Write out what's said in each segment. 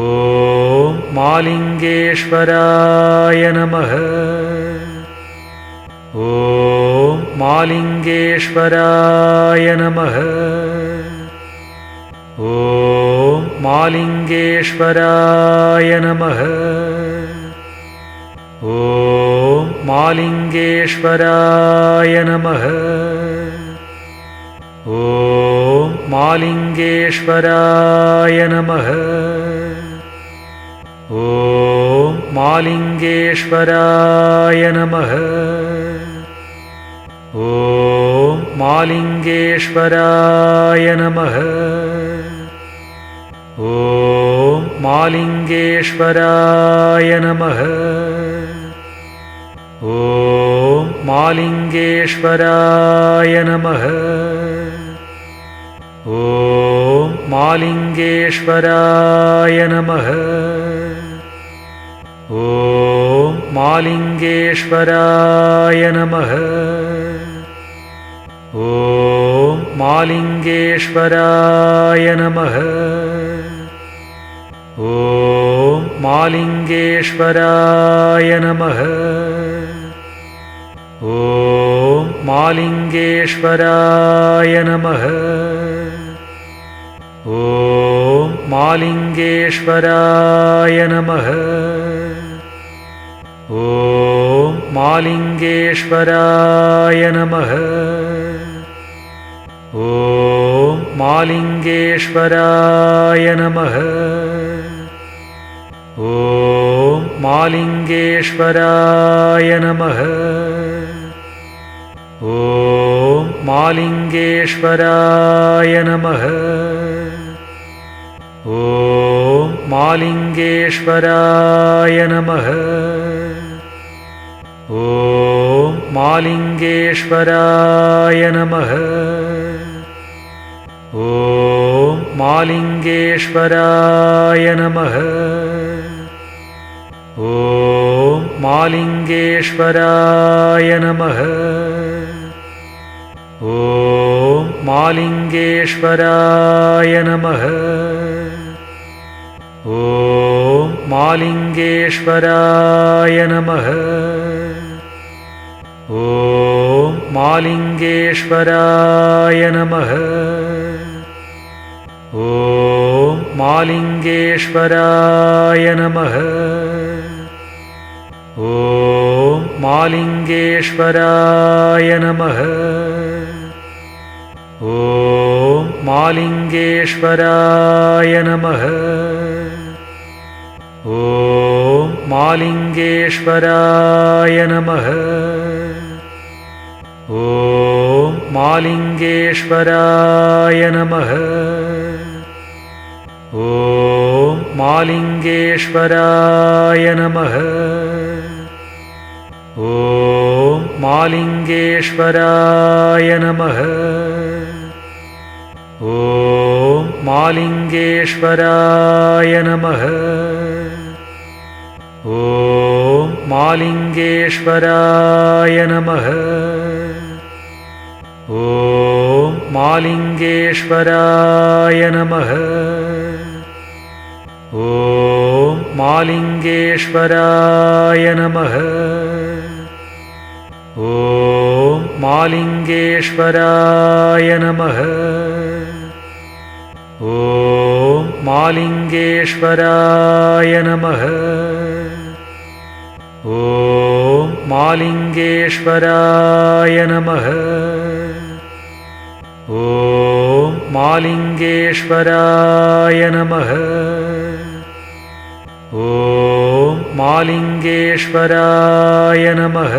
ॐ मालिङ्गेश्वराय नमः। ॐ मालिङ्गेश्वराय नमः। ॐ मालिङ्गेश्वराय नमः। ॐ मालिङ्गेश्वराय नमः। ॐ मालिङ्गेश्वराय नमः ॐ मालिङ्गेश्वराय नमः। ॐ मालिङ्गेश्वराय नमः। ॐ मालिङ्गेश्वराय नमः। ॐ मालिङ्गेश्वराय नमः। ॐ मालिङ्गेश्वराय नमः ॐ मालिङ्गेश्वराय नमः। ॐ मालिङ्गेश्वराय नमः। ॐ मालिङ्गेश्वराय नमः। ॐ मालिङ्गेश्वराय नमः। ॐ मालिङ्गेश्वराय नमः ॐ मालिङ्गेश्वराय नमः। ॐ मालिङ्गेश्वराय नमः। ॐ मालिङ्गेश्वराय नमः। ॐ मालिङ्गेश्वराय नमः। ॐ मालिङ्गेश्वराय नमः मालिङ्गेश्वराय नमः। ॐ मालिङ्गेश्वराय नमः। ॐ मालिङ्गेश्वराय नमः। ॐ मालिङ्गेश्वराय नमः। ॐ मालिङ्गेश्वराय नमः ॐ मालिङ्गेश्वराय नमः। ॐ मालिङ्गेश्वराय नमः। ॐ मालिङ्गेश्वराय नमः। ॐ मालिङ्गेश्वराय नमः। ॐ मालिङ्गेश्वराय नमः मालिङ्गेश्वराय नमः। ॐ मालिङ्गेश्वराय नमः। ॐ मालिङ्गेश्वराय नमः। ॐ मालिङ्गेश्वराय नमः। ॐ मालिङ्गेश्वराय नमः ॐ मालिङ्गेश्वराय नमः। ॐ मालिङ्गेश्वराय नमः। ॐ मालिङ्गेश्वराय नमः। ॐ मालिङ्गेश्वराय नमः। ॐ मालिङ्गेश्वराय नमः ॐ मालिङ्गेश्वराय नमः। ॐ मालिङ्गेश्वराय नमः।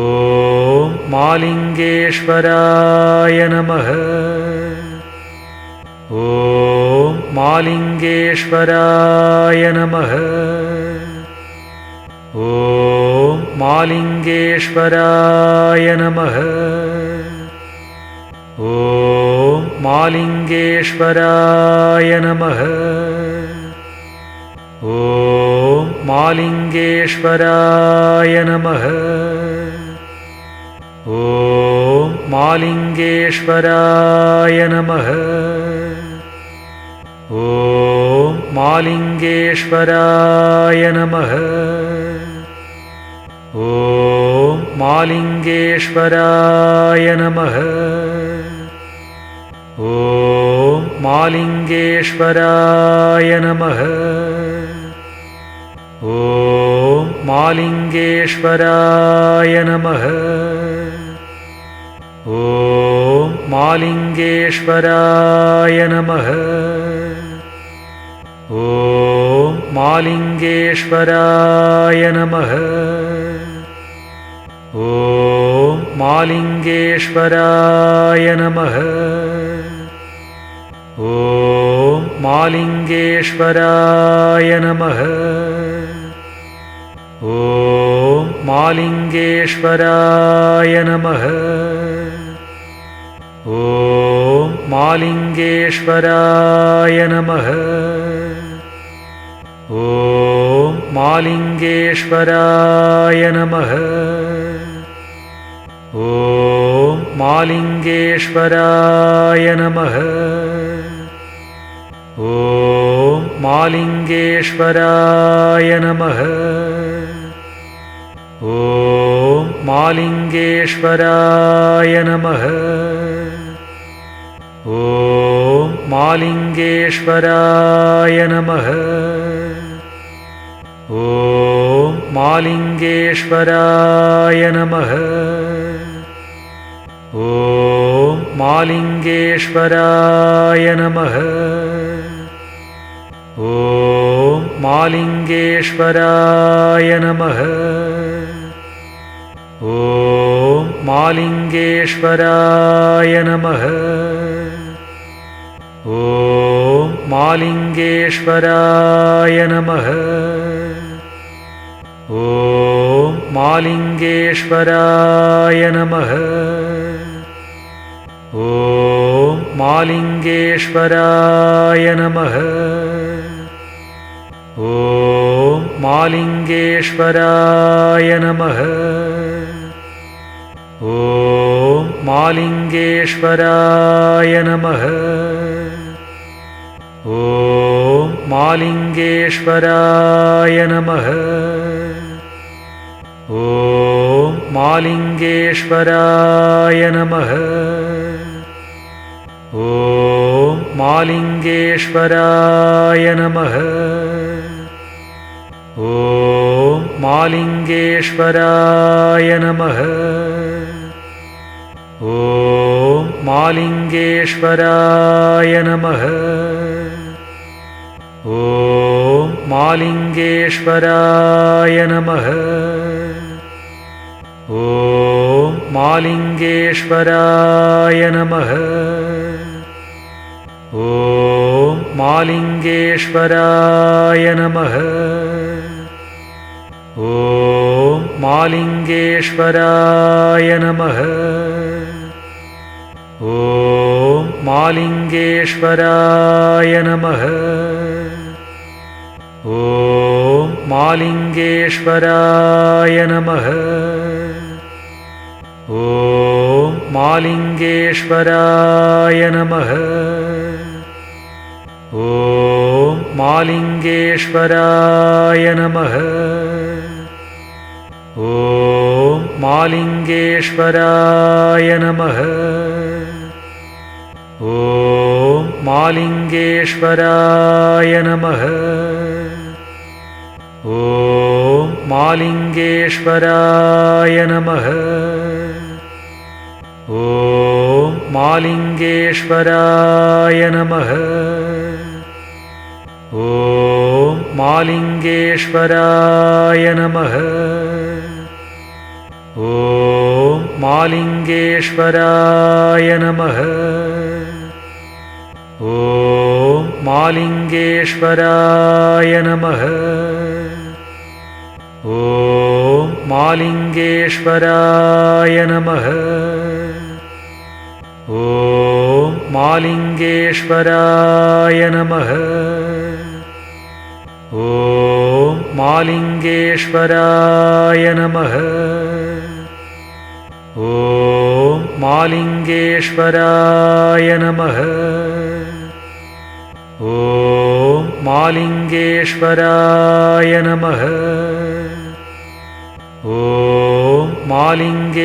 ॐ मालिङ्गेश्वराय नमः। ॐ मालिङ्गेश्वराय नमः। ॐ मालिङ्गेश्वराय नमः मालिङ्गेश्वराय नमः। ॐ मालिङ्गेश्वराय नमः। ॐ मालिङ्गेश्वराय नमः। ॐ मालिङ्गेश्वराय नमः। ॐ मालिङ्गेश्वराय नमः ॐ मालिङ्गेश्वराय नमः। ॐ मालिङ्गेश्वराय नमः। ॐ मालिङ्गेश्वराय नमः। ॐ मालिङ्गेश्वराय नमः। ॐ मालिङ्गेश्वराय नमः ॐ मालिङ्गेश्वराय नमः। ॐ मालिङ्गेश्वराय नमः। ॐ मालिङ्गेश्वराय नमः। ॐ मालिङ्गेश्वराय नमः ॐ मालिङ्गेश्वराय नमः। ॐ मालिङ्गेश्वराय नमः। ॐ मालिङ्गेश्वराय नमः। ॐ मालिङ्गेश्वराय नमः। ॐ मालिङ्गेश्वराय नमः मालिङ्गेश्वराय नमः। ॐ मालिङ्गेश्वराय नमः। ॐ मालिङ्गेश्वराय नमः। ॐ मालिङ्गेश्वराय नमः। ॐ मालिङ्गेश्वराय नमः ॐ मालिङ्गेश्वराय नमः। ॐ मालिङ्गेश्वराय नमः। ॐ मालिङ्गेश्वराय नमः। ॐ मालिङ्गेश्वराय नमः। ॐ मालिङ्गेश्वराय नमः ॐ मालिङ्गेश्वराय नमः। ॐ मालिङ्गेश्वराय नमः। ॐ मालिङ्गेश्वराय नमः। ॐ मालिङ्गेश्वराय नमः। ॐ मालिङ्गेश्वराय नमः ॐ मालिङ्गेश्वराय नमः। ॐ मालिङ्गेश्वराय नमः। ॐ मालिङ्गेश्वराय नमः। ॐ मालिङ्गेश्वराय नमः। ॐ मालिङ्गेश्वराय नमः मालिङ्गेश्वराय नमः। ॐ मालिङ्गेश्वराय नमः। ॐ मालिङ्गेश्वराय नमः। ॐ मालिङ्गेश्वराय नमः। ॐ मालिङ्गेश्वराय नमः मालिङ्गेश्वराय नमः। ॐ मालिङ्गेश्वराय नमः। ॐ मालिङ्गेश्वराय नमः। ॐ मालिङ्गेश्वराय नमः। ॐ मालिङ्गेश्वराय नमः ॐ मालिङ्गेश्वराय नमः। ॐ मालिङ्गेश्वराय नमः। ॐ मालिङ्गेश्वराय नमः। ॐ मालिङ्गेश्वराय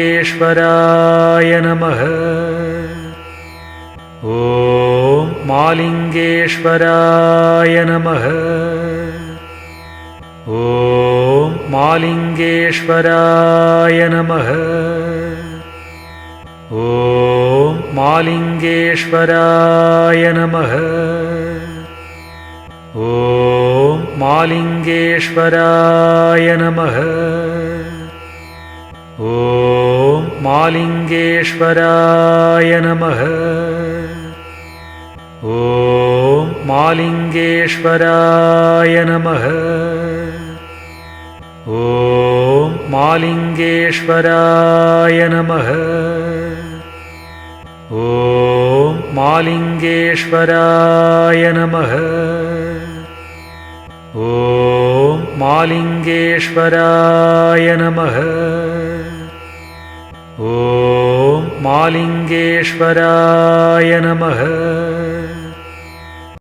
नमः। ॐ मालिङ्गेश्वराय नमः मालिङ्गेश्वराय नमः। ॐ मालिङ्गेश्वराय नमः। ॐ मालिङ्गेश्वराय नमः। ॐ मालिङ्गेश्वराय नमः। ॐ मालिङ्गेश्वराय नमः ॐ मालिङ्गेश्वराय नमः। ॐ मालिङ्गेश्वराय नमः। ॐ मालिङ्गेश्वराय नमः। ॐ मालिङ्गेश्वराय नमः